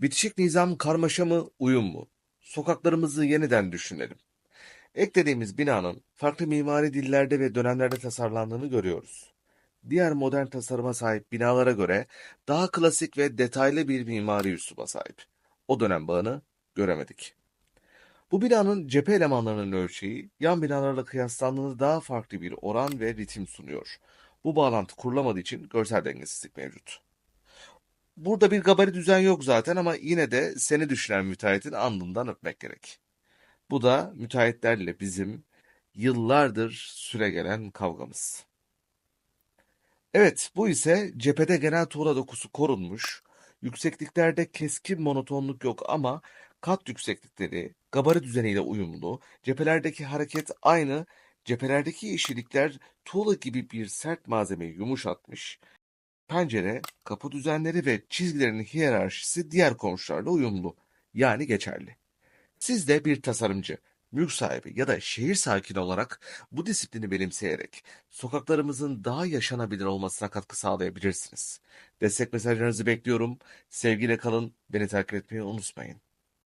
Bitişik nizam karmaşa mı, uyum mu? Sokaklarımızı yeniden düşünelim. Eklediğimiz binanın farklı mimari dillerde ve dönemlerde tasarlandığını görüyoruz. Diğer modern tasarıma sahip binalara göre daha klasik ve detaylı bir mimari üsluba sahip. O dönem bağını göremedik. Bu binanın cephe elemanlarının ölçeği yan binalarla kıyaslandığında daha farklı bir oran ve ritim sunuyor. Bu bağlantı kurulamadığı için görsel dengesizlik mevcut. Burada bir gabari düzen yok zaten ama yine de seni düşünen müteahhitin alnından öpmek gerek. Bu da müteahhitlerle bizim yıllardır süregelen kavgamız. Evet, bu ise cephede genel tuğla dokusu korunmuş, yüksekliklerde keskin monotonluk yok ama kat yükseklikleri gabari düzeniyle uyumlu, cephelerdeki hareket aynı, cephelerdeki yeşillikler tuğla gibi bir sert malzemeyi yumuşatmış, pencere, kapı düzenleri ve çizgilerin hiyerarşisi diğer komşularla uyumlu, yani geçerli. Siz de bir tasarımcı, mülk sahibi ya da şehir sakini olarak bu disiplini benimseyerek sokaklarımızın daha yaşanabilir olmasına katkı sağlayabilirsiniz. Destek mesajlarınızı bekliyorum. Sevgiyle kalın, beni takip etmeyi unutmayın.